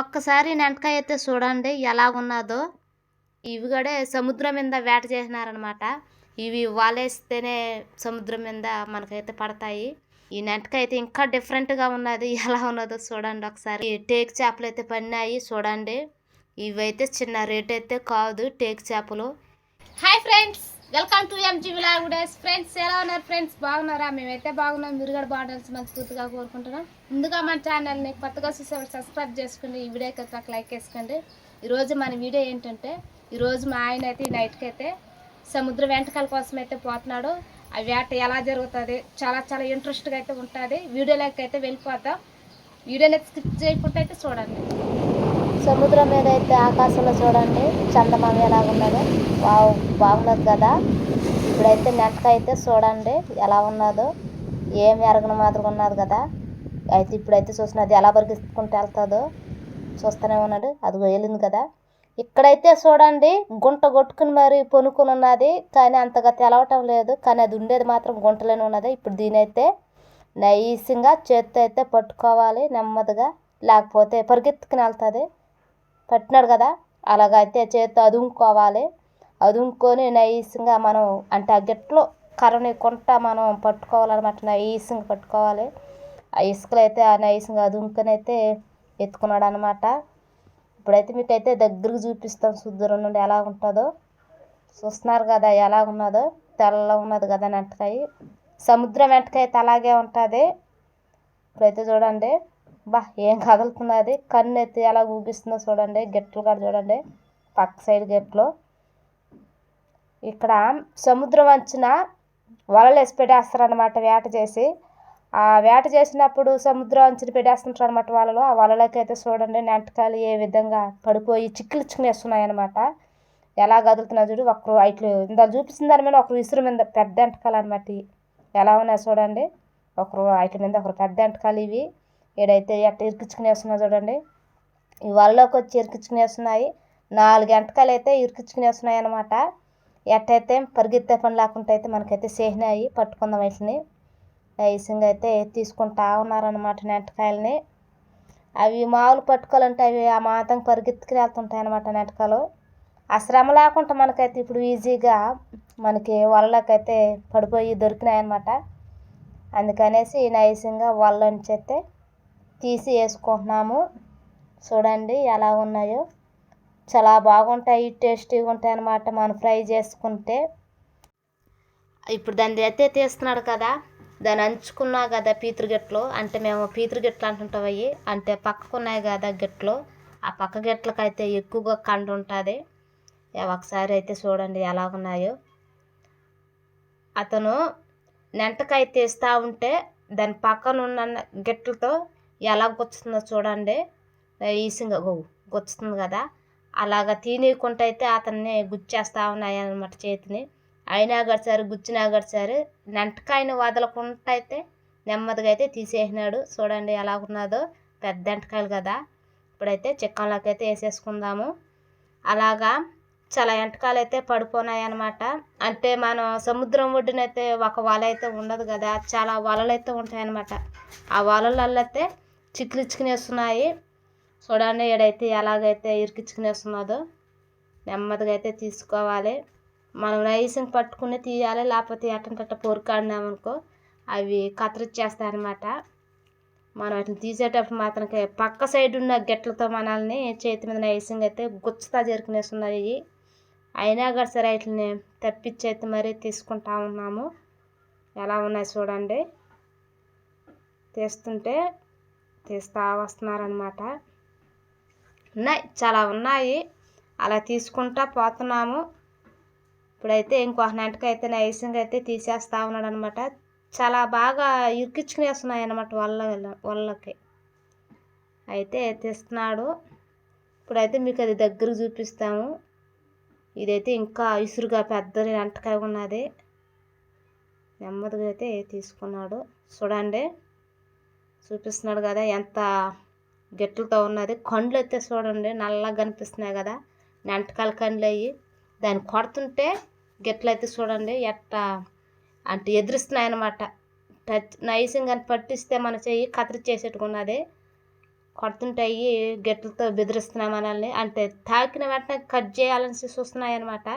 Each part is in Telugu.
ఒక్కసారి నెంటకాయ అయితే చూడండి ఎలా ఉన్నదో ఇవి కూడా సముద్రం మీద వేట చేసినారనమాట. ఇవి వాలేస్తేనే సముద్రం మీద మనకైతే పడతాయి. ఈ నెంటకాయ అయితే ఇంకా డిఫరెంట్గా ఉన్నది. ఎలా ఉన్నదో చూడండి ఒకసారి. ఈ టేక్ చేపలు అయితే పడినాయి చూడండి. ఇవైతే చిన్న రేట్ అయితే కాదు టేక్ చేపలు. Hi friends! Welcome to MG vlog days friends ఎలా ఉన్నారు ఫ్రెండ్స్ బాగున్నారా? మేమైతే బాగున్నాం. మీరు కూడా బాగుండాల్సి మనస్ఫూర్తిగా కోరుకుంటున్నాం. ముందుగా మన ఛానల్ని కొత్తగా చూసేవాళ్ళు సబ్స్క్రైబ్ చేసుకోండి. ఈ వీడియోకి అయితే ఒక లైక్ వేసుకోండి. ఈరోజు మన వీడియో ఏంటంటే ఈరోజు మా ఆయన అయితే ఈ నైట్కి అయితే సముద్ర వెంటకాల కోసం అయితే పోతున్నాడు. ఆ వేట ఎలా జరుగుతుంది? చాలా చాలా ఇంట్రెస్ట్గా అయితే ఉంటుంది. వీడియోలోకి అయితే వెళ్ళిపోతాం వీడియోని స్కిప్ చేయకుండా అయితే చూడండి. సముద్రం మీద అయితే ఆకాశంలో చూడండి చందమామ ఎలా ఉన్నదో. వావ్ బాగున్నది కదా. ఇప్పుడైతే నెట్క అయితే చూడండి ఎలా ఉన్నదో. ఏం ఎరగన మాదిరిగా ఉన్నది కదా. అయితే ఇప్పుడైతే చూసినది ఎలా పరిగెత్తుకుంటూ వెళ్తుందో చూస్తూనే ఉన్నాడు. అది వెళ్ళింది కదా. ఇక్కడైతే చూడండి గుంట కొట్టుకుని మరి పొనుకుని ఉన్నది. కానీ అంతగా తెలవటం లేదు. కానీ అది ఉండేది మాత్రం గుంటలోనే ఉన్నది. ఇప్పుడు దీనైతే నైస్గా నైసింగా చేత్తో అయితే పట్టుకోవాలి నెమ్మదిగా. లేకపోతే పరిగెత్తుకుని వెళ్తుంది. పట్టినాడు కదా అలాగైతే చేత్తో అదుముకోవాలి. అదుముకొని నైస్గా మనం అంటే ఆ గెట్లో కర్రని కొంట మనం పట్టుకోవాలన్నమాట నైస్గా పట్టుకోవాలి. ఆ ఇసుకలు అయితే ఆ నైస్గా అదుముకొని అయితే ఎత్తుకున్నాడు అనమాట ఇప్పుడైతే మీకైతే దగ్గరకు చూపిస్తాం సుద్దూరం నుండి ఎలా ఉంటుందో. చూస్తున్నారు కదా ఎలా ఉన్నదో తెల్ల ఉన్నది కదా నెట్టకాయ సముద్రం వెంటకాయ అయితే అలాగే ఉంటుంది. ఇప్పుడైతే చూడండి. బా ఏం కదులుతున్నది? కన్ను ఎత్తి ఎలా ఊపిస్తుందో చూడండి. గెట్లు కూడా చూడండి. పక్క సైడ్ గెట్లు. ఇక్కడ సముద్రం అంచున వలలు వేసి పెట్టేస్తారనమాట వేట చేసి. ఆ వేట చేసినప్పుడు సముద్రం అంచున పెట్టేస్తుంటారు అనమాట వలలు. ఆ వలలకి అయితే చూడండి నెంటకాయలు ఏ విధంగా పడిపోయి చిక్కులు అనమాట ఎలా కదులుతున్నా చూడు ఒకరు ఇట్లు ఇంత చూపిస్తుంది దాని మీద ఒకరు ఇసురు మీద పెద్ద ఎంటకాలు అనమాట ఎలా ఉన్నాయి చూడండి. ఒకరు వాటి మీద ఒకరు పెద్ద ఎంటకాలు ఇవి. ఏడైతే ఎట్ట ఇరికించుకుని వేస్తున్నా చూడండి. ఈ వలలోకి వచ్చి ఇరికించుకుని వేస్తున్నాయి. నాలుగు గంటకాలు అయితే ఇరికించుకుని వేస్తున్నాయి అనమాట ఎట్టయితే పరిగెత్తే పని లేకుండా అయితే మనకైతే సేహినాయి. పట్టుకుందాం వీటిని. ఐసింగ్ అయితే తీసుకుంటా ఉన్నారనమాట నెంటకాయలని అవి మామూలు పట్టుకోవాలంటే అవి ఆ మాతం పరిగెత్తుకుని వెళ్తుంటాయి అనమాట నెంటకాలు ఆ శ్రమ లేకుండా మనకైతే ఇప్పుడు ఈజీగా మనకి వలలోకైతే పడిపోయి దొరికినాయి అనమాట అందుకనేసి నైసింగా వల నుంచి అయితే తీసి వేసుకుంటున్నాము చూడండి ఎలా ఉన్నాయో. చాలా బాగుంటాయి టేస్టీగా ఉంటాయి అన్నమాట మనం ఫ్రై చేసుకుంటే. ఇప్పుడు దాన్ని అయితే తీస్తున్నాడు కదా. దాన్ని అంచుకున్నా కదా పీతృగిట్లు అంటే మేము పీతృ గిట్లు అంటుంటాం అవి అంటే పక్కకున్నాయి కదా గిట్లు. ఆ పక్క గిట్లకైతే ఎక్కువగా కండు ఉంటుంది. ఒకసారి అయితే చూడండి ఎలా ఉన్నాయో. అతను నెంటకాయ తీస్తూ ఉంటే దాని పక్కన ఉన్న గిట్లతో ఎలా గుచ్చుతుందో చూడండి. ఈసింగా గో గుచ్చుతుంది కదా. అలాగ తినేయకుండా అయితే అతన్ని గుచ్చేస్తూ ఉన్నాయి అనమాట చేతిని. అయినా గడిచారు గుచ్చినా గడిచారు నెంటకాయని వదలకుండా అయితే నెమ్మదిగా అయితే తీసేసినాడు. చూడండి ఎలా ఉన్నదో పెద్ద ఎంటకాయలు కదా. ఇప్పుడైతే చిక్కన్లోకి అయితే వేసేసుకుందాము. అలాగా చాలా ఎంటకాలు అయితే పడిపోనాయి అనమాట అంటే మనం సముద్రం ఒడ్డునైతే ఒక వల అయితే ఉండదు కదా. చాలా వలలు అయితే ఉంటాయన్నమాట. ఆ వలలలో అయితే చిక్కులు ఇచ్చుకునేస్తున్నాయి చూడండి ఏడైతే ఎలాగైతే ఇరికిచ్చుకునేస్తున్నదో నెమ్మదిగా అయితే తీసుకోవాలి. మనం నైసింగ్ పట్టుకుని తీయాలి లేకపోతే ఎట్టంటట్ట పొరుకాడినామనుకో అవి కత్తిరిచ్చేస్తాయి అనమాట మనం వాటిని తీసేటప్పుడు మాత్రం పక్క సైడ్ ఉన్న గెట్లతో మనల్ని చేతి మీద నైసింగ్ అయితే గుచ్చుతా చేరుకునేస్తున్నాయి అయినా కూడా సరే వాటిని తప్పించైతే మరీ తీసుకుంటా ఉన్నాము. ఎలా ఉన్నాయి చూడండి. తీస్తుంటే తీస్తూ వస్తున్నారనమాట ఉన్నాయి చాలా ఉన్నాయి. అలా తీసుకుంటా పోతున్నాము. ఇప్పుడైతే ఇంకొక నెంటకి అయితే నైసింగ్ అయితే తీసేస్తా ఉన్నాడు అనమాట చాలా బాగా ఇరికించుకునేస్తున్నాయి అనమాట వల్ల వల్లకి. అయితే తీస్తున్నాడు. ఇప్పుడైతే మీకు అది దగ్గర చూపిస్తాము. ఇదైతే ఇంకా ఇసురుగా పెద్ద నెంటకాయ ఉన్నది. నెమ్మదిగా అయితే తీసుకున్నాడు. చూడండి. చూపిస్తున్నాడు కదా ఎంత గెట్లతో ఉన్నది. కండ్లు అయితే చూడండి నల్లగా కనిపిస్తున్నాయి కదా. నెంటకాల కండ్లు అయ్యి. దాన్ని కొడుతుంటే గెట్లు అయితే చూడండి ఎట్ట అంటే ఎదురుస్తున్నాయి అనమాట టచ్ నైసింగ్ అని పట్టిస్తే మన చెయ్యి కత్తిరి చేసేట్టుకున్నది. కొడుతుంటాయి గెట్లతో బెదిరిస్తున్నాయి మనల్ని. అంటే తాకిన వెంటనే కట్ చేయాలని చూస్తున్నాయి అనమాట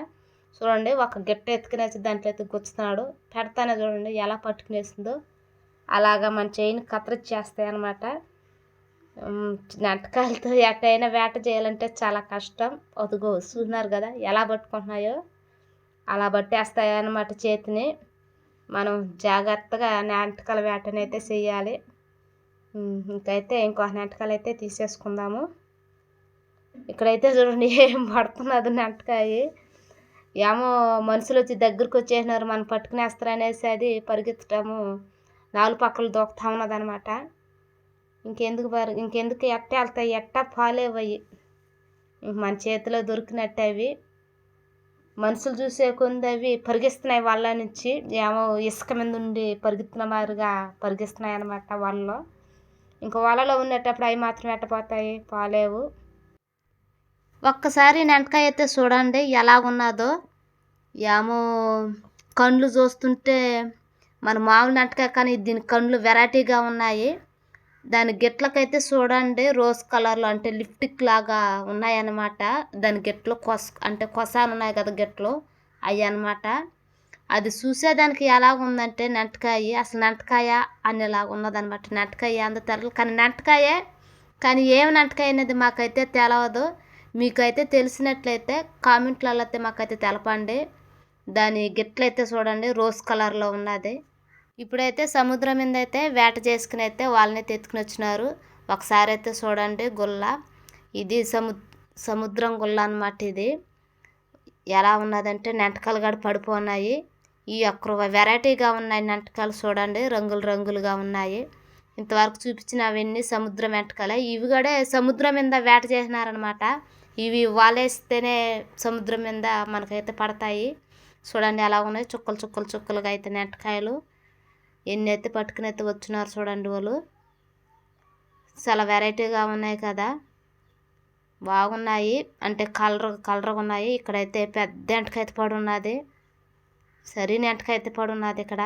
చూడండి ఒక గిట్ట ఎత్తుకునేసి దాంట్లో అయితే గుచ్చుతున్నాడు. పెడతానే చూడండి ఎలా పట్టుకునేసిందో. అలాగా మన చేయిని కత్తిరిచ్చేస్తాయి అనమాట నటకాలతో ఎక్కడైనా వేట చేయాలంటే చాలా కష్టం. అదిగో చూస్తున్నారు కదా ఎలా పట్టుకుంటున్నాయో. అలా పట్టేస్తాయి అనమాట చేతిని. మనం జాగ్రత్తగా నాటకాల వేటనైతే అయితే చేయాలి. ఇంకైతే ఇంకో నాటకాలు అయితే తీసేసుకుందాము. ఇక్కడైతే చూడండి ఏం పడుతున్నది నాటకాయి. ఏమో మనుషులు వచ్చి దగ్గరకు వచ్చేసినారు మనం పట్టుకునేస్తారు అనేసి అది పరిగెత్తడము నాలుగు పక్కలు దూకుతా ఉన్నది అనమాట ఇంకెందుకు పరి ఇంకెందుకు ఎట్ట వెళ్తాయి ఎట్ట పాలేవయ్యి మన చేతిలో దొరికినట్టు అవి. మనుషులు చూసే కొంది అవి పరిగెస్తున్నాయి వాళ్ళ నుంచి. ఏమో ఇసుక మీద ఉండి పరిగెత్తిన మాదిరిగా పరిగెస్తున్నాయి అనమాట వాళ్ళలో. ఇంకా వలలో ఉండేటప్పుడు అవి మాత్రం ఎట్టపోతాయి పాలేవు. ఒక్కసారి నెంటకాయ అయితే చూడండి ఎలా ఉన్నదో. ఏమో కండ్లు చూస్తుంటే మన మామూలు నటక కానీ దీని కండ్లు వెరైటీగా ఉన్నాయి. దాని గిట్లకైతే చూడండి రోజ్ కలర్లో అంటే లిప్టిక్ లాగా ఉన్నాయన్నమాట. దాని గిట్లు కొస అంటే కొసాలు ఉన్నాయి కదా గిట్లు అవి అనమాట అది చూసేదానికి ఎలా ఉందంటే నెంటకాయ అసలు నెంటకాయ అనేలాగా ఉన్నదనమాట నెంటకాయ అంత తెరలు కానీ నెంటకాయే కానీ ఏమి నెంటకాయ అనేది మాకైతే తెలవదు. మీకైతే తెలిసినట్లయితే కామెంట్లలో అయితే మాకైతే తెలపండి. దాని గిట్లయితే చూడండి రోజ్ కలర్లో ఉన్నది. ఇప్పుడైతే సముద్రం మీద అయితే వేట చేసుకుని అయితే వాళ్ళని తెత్తుకుని వచ్చినారు. ఒకసారి అయితే చూడండి గుల్ల. ఇది సము సముద్రం గుల్ల అనమాట ఇది. ఎలా ఉన్నదంటే నెంటకాలు కూడా పడిపోన్నాయి ఈ ఒక్క వెరైటీగా ఉన్నాయి నెంటకాలు చూడండి. రంగులు రంగులుగా ఉన్నాయి. ఇంతవరకు చూపించిన అవన్నీ సముద్రం వెంటకాలే ఇవి కూడా సముద్రం మీద వేట చేసినారనమాట ఇవి వాలేస్తేనే సముద్రం మీద మనకైతే పడతాయి. చూడండి ఎలా ఉన్నాయి. చుక్కలు చుక్కలు చుక్కలుగా అయితే నెంటకాయలు. ఎన్ని అయితే పట్టుకుని అయితే వచ్చినారు చూడండి వాళ్ళు. చాలా వెరైటీగా ఉన్నాయి కదా. బాగున్నాయి. అంటే కలర్ కలర్గా ఉన్నాయి. ఇక్కడైతే పెద్ద ఎంటకాయ అయితే పడి ఉన్నది సరే ఎంటకాయ అయితే పడి ఉన్నది ఇక్కడ.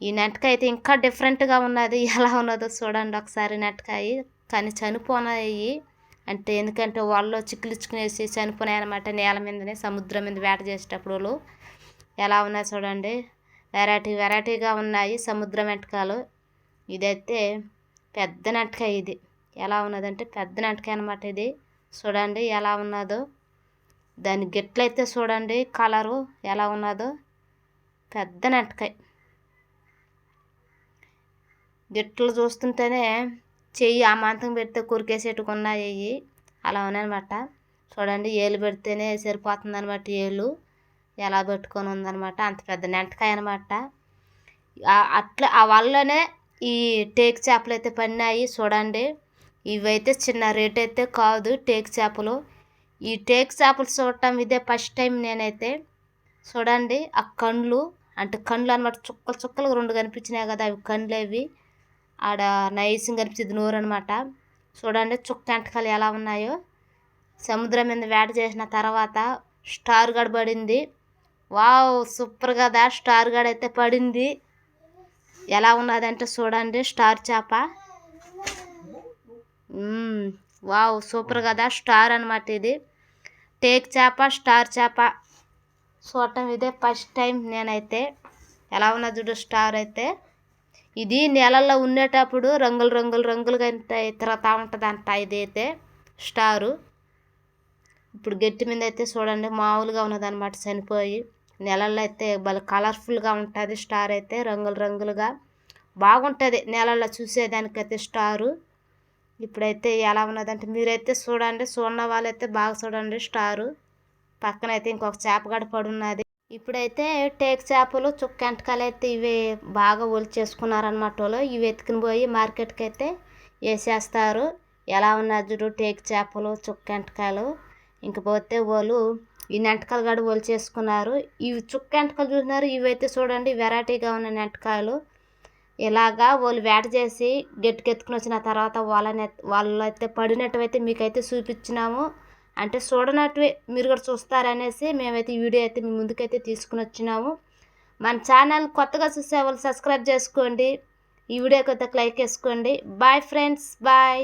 ఈ నెట్కాయ అయితే ఇంకా డిఫరెంట్గా ఉన్నది. ఎలా ఉన్నదో చూడండి ఒకసారి నెట్కాయ. కానీ చనిపోనాయి. అంటే ఎందుకంటే వాళ్ళు చిక్కులిచ్చుకునేసి చనిపోయాయి అనమాట నేల మీదనే సముద్రం మీద వేట చేసేటప్పుడు ఎలా ఉన్నాయి చూడండి. వెరైటీ వెరైటీగా ఉన్నాయి సముద్ర మెటకాలు ఇదైతే పెద్ద నటక ఇది. ఎలా ఉన్నదంటే పెద్ద నటక అనమాట ఇది. చూడండి ఎలా ఉన్నదో. దాని గిట్లయితే చూడండి కలరు ఎలా ఉన్నదో. పెద్ద నటకాయ గిట్లు చూస్తుంటేనే చెయ్యి ఆ మంతం పెడితే కురికేసేట్టుగా ఉన్నాయి అలా ఉన్నాయన్నమాట. చూడండి ఏలు పెడితేనే సరిపోతుంది అనమాట ఏలు. ఎలా పెట్టుకొని ఉందనమాట అంత పెద్ద నెంటకాయ అనమాట అట్లా ఆ వల్లనే ఈ టేక్ చేపలు అయితే పడినాయి చూడండి. ఇవైతే చిన్న రేట్ అయితే కాదు టేక్ చేపలు. ఈ టేక్ చేపలు చూడటం ఇదే ఫస్ట్ టైం నేనైతే. చూడండి ఆ కండ్లు అంటే కండ్లు అనమాట చుక్కలు చుక్కలు రెండు కనిపించినాయి కదా అవి కండ్లు అవి. ఆడ నైసింగ్ కనిపించింది నూరు అనమాట చూడండి చుక్క ఎంటకాలు ఎలా ఉన్నాయో. సముద్రం మీద వేట చేసిన తర్వాత స్టార్ గడబడింది. వావ్ సూపర్ కదా స్టార్ గడ అయితే పడింది. ఎలా ఉన్నదంటే చూడండి స్టార్ చేప. వావ్ సూపర్ కదా స్టార్ అనమాట ఇది. టేక్ చేప స్టార్ చేప. చూడటం ఇదే ఫస్ట్ టైం నేనైతే. ఎలా ఉన్నది చూడు స్టార్ అయితే. ఇది నెలల్లో ఉండేటప్పుడు రంగులు రంగులు రంగులుగా తిరుగుతూ ఉంటుంది అంట ఇదైతే స్టారు. ఇప్పుడు గట్టి మీద అయితే చూడండి మామూలుగా ఉన్నదన్నమాట చనిపోయి. నెలల్లో అయితే భలే కలర్ఫుల్గా ఉంటుంది స్టార్ అయితే రంగులు రంగులుగా. బాగుంటుంది నెలల్లో చూసేదానికైతే స్టారు ఇప్పుడైతే ఎలా ఉన్నదంటే మీరైతే చూడండి చూడన్న వాళ్ళైతే బాగా చూడండి స్టారు పక్కనైతే ఇంకొక చేప గడపడి ఉన్నది ఇప్పుడైతే టేక్ చేపలు చుక్కెంటకాయలు అయితే ఇవి బాగా చేసుకున్నారనమాట వాళ్ళు. ఇవి ఎత్తుకుని పోయి మార్కెట్కి అయితే వేసేస్తారు. ఎలా ఉన్నారు చూడు టేక్ చేపలు చుక్కెంటకాయలు ఇంకపోతే వాళ్ళు ఈ నెంటకాయలు కూడా చేసుకున్నారు. ఇవి చుక్క ఎంటకాయలు చూసినారు ఇవైతే చూడండి వెరైటీగా ఉన్న నెంటకాయలు. ఇలాగా వాళ్ళు వేట చేసి గట్టికెత్తుకుని వచ్చిన తర్వాత వాళ్ళని వాళ్ళు అయితే పడినట్టు అయితే మీకైతే చూపించినాము. అంటే చూడనట్టువే మీరు కూడా చూస్తారనేసి మేమైతే ఈ వీడియో అయితే మీ ముందుకైతే తీసుకుని వచ్చినాము. మన ఛానల్ కొత్తగా చూసే వాళ్ళు సబ్స్క్రైబ్ చేసుకోండి. ఈ వీడియోకి అయితే లైక్ వేసుకోండి. Bye friends bye